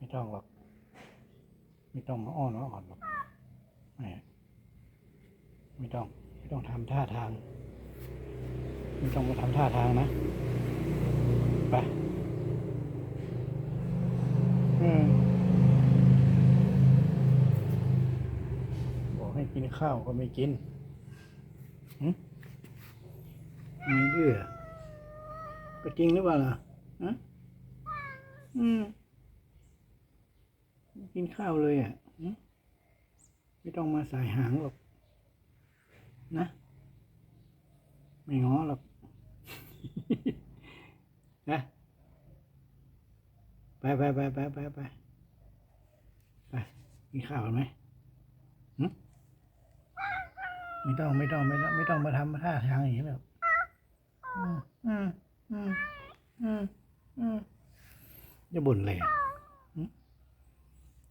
ไม่ต้องหรอก ไม่ต้องมาอ้อนมาอ่อนหรอกไม่ไม่ต้อง ไม่ต้องทำท่าทาง ไม่ต้องมาทำท่าทางนะ ไปอบอกให้กินข้าวก็ไม่กินมีเดือก็จริงหรือเปล่าล่ะฮะอืม กินข้าวเลยอะไม่ต้องมาสายหางหรอก นะ ไม่ง้อหรอกนะไปไปไปไปไปไปไปกินข้าวกันไหมไม่ต้องไม่ต้องไม่ต้องไม่ต้องมาทำท่าทางอย่างนี้หรอกอืมอืมอืมอืมอืมจะบ่นอะไรอะหึ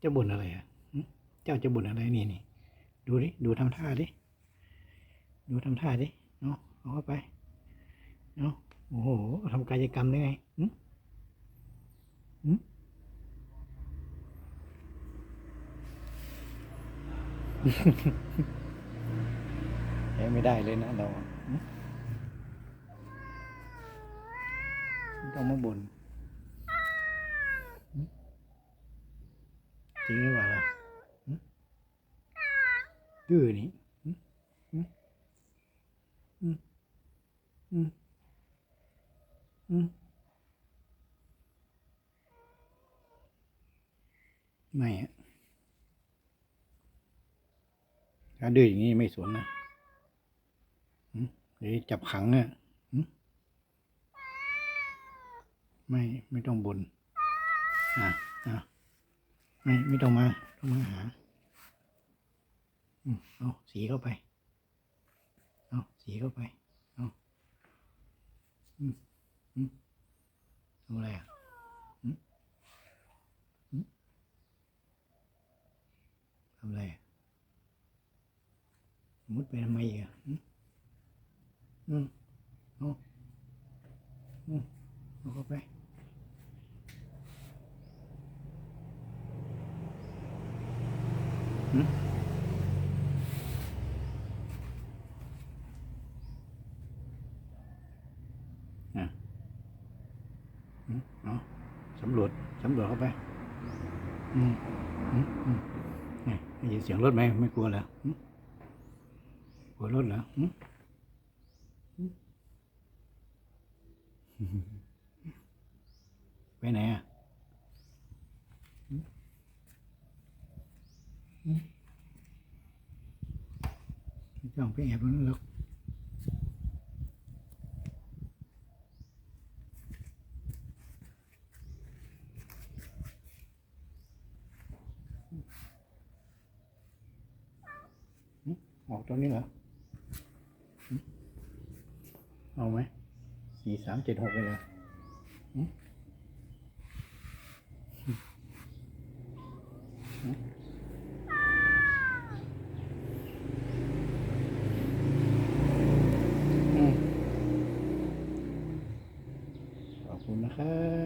จะบ่นอะไรอะเจ้าจะบ่นอะไรนี่นี่ดูดิดูทำท่าดิดูทำท่าดิเนาะเอาเข้าไปเนาะโอ้โหทำกายกรรมได้ไงหึหึใช้ไม่ได้เลยนะเราอะหึไม่ต้องมาบ่น จริงหรือเปล่าล่ะดื้อนี่หึหึอืมอืมอืมไม่อะถ้าดื้ออย่างนี้ไม่สวนนะอืมเดี๋ยวจับขังเนี่ยอืมไม่ ไม่ต้องบนอะอะ ไม่ไม่ต้องมาต้องมาหาอืมเอาสีเข้าไป เอาสีเข้าไป เอาอืมทำอะไรอะทำอะไรอะมุดไปทำไมอีกอะอืมเอาอืมเอาเข้าไปหึอะ อืม เอาสำรวจสำรวจเข้าไป อืมอืมอืมนี่ได้ยินเสียงรถไหมไม่กลัวเหรออืมกลัวรถเหรออืมอืมไปไหนอะอืมอืม ไม่ต้องไปแอบนั้นหรอกออกตรงนี้เหรอ เอาไหม สี่สามเจ็ดหกเลยเหรอ หึ